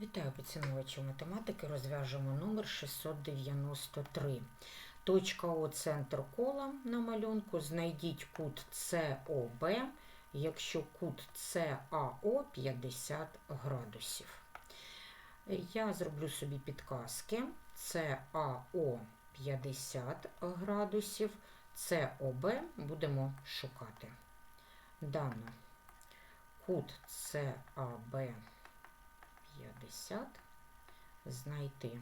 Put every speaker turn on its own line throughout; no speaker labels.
Вітаю поціновувачі математики. Розв'яжемо номер 693. Точка О центр кола на малюнку. Знайдіть кут СОБ, якщо кут САО 50 градусів. Я зроблю собі підказки. САО 50 градусів, СОБ будемо шукати. Дано кут САБ 50 знайти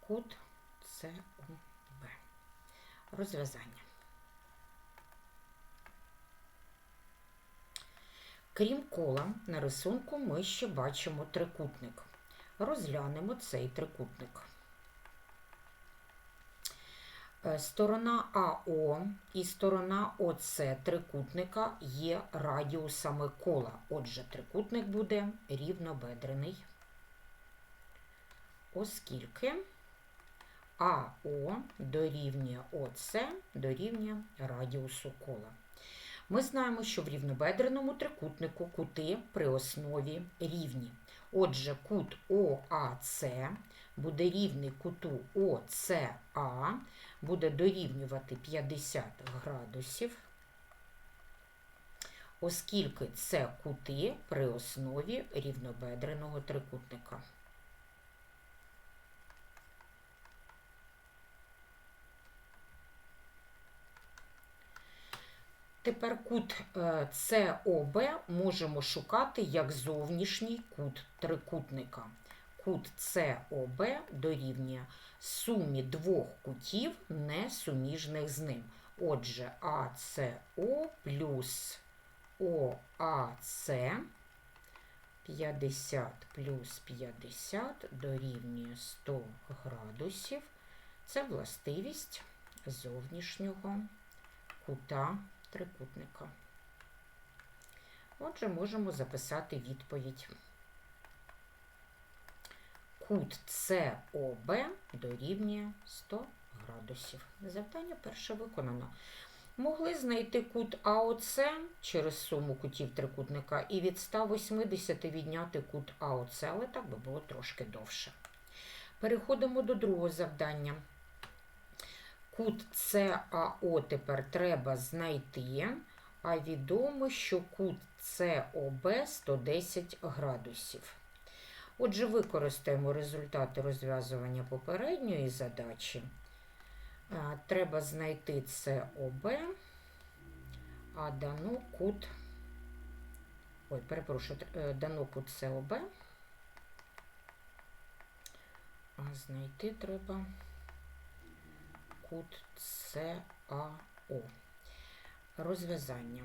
кут СОБ. Розв'язання. Крім кола, на рисунку ми ще бачимо трикутник. Розглянемо цей трикутник. Е, Сторона АО і сторона ОС трикутника є радіусами кола. Отже, трикутник буде рівнобедрений, оскільки АО дорівнює ОС дорівнює радіусу кола. Ми знаємо, що в рівнобедреному трикутнику кути при основі рівні. Отже, кут ОАЦ буде рівний куту ОЦА, буде дорівнювати 50 градусів, оскільки це кути при основі рівнобедреного трикутника. Тепер кут е, СОБ можемо шукати як зовнішній кут трикутника. Кут СОБ дорівнює сумі двох кутів, не суміжних з ним. Отже, АСО плюс ОАС 50 плюс 50 дорівнює 100 градусів. Це властивість зовнішнього кута трикутника. Отже, можемо записати відповідь. Кут СОБ дорівнює 100 градусів. Завдання перше виконано. Могли знайти кут АОЦ через суму кутів трикутника і від 180 відняти кут АОЦ, але так би було трошки довше. Переходимо до другого завдання. Кут САО тепер треба знайти, а відомо, що кут СОБ 110 градусів. Отже, використаємо результати розв'язування попередньої задачі. Треба знайти СОБ, а дано кут, ой, перепрошую, дано кут СОБ, а знайти треба кут САО. Розв'язання.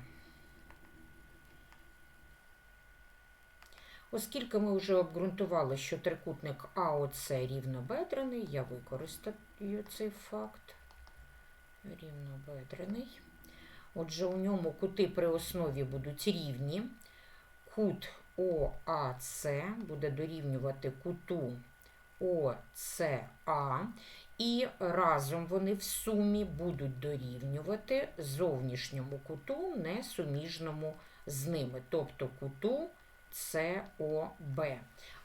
Оскільки ми вже обґрунтували, що трикутник АОЦ рівнобедрений, я використаю цей факт. Рівнобедрений. Отже, у ньому кути при основі будуть рівні. Кут ОАЦ буде дорівнювати куту ОЦА, і разом вони в сумі будуть дорівнювати зовнішньому куту, несуміжному з ними, тобто куту СОБ.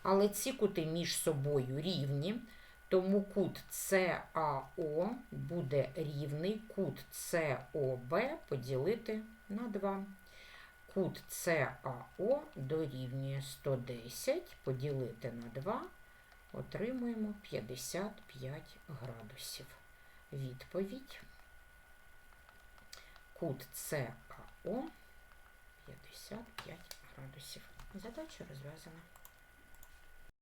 Але ці кути між собою рівні, тому кут САО буде рівний кут СОБ поділити на 2. Кут САО дорівнює 110 поділити на 2, отримуємо 55 градусів. Відповідь. Кут САО 55 градусів. Задача розв'язана.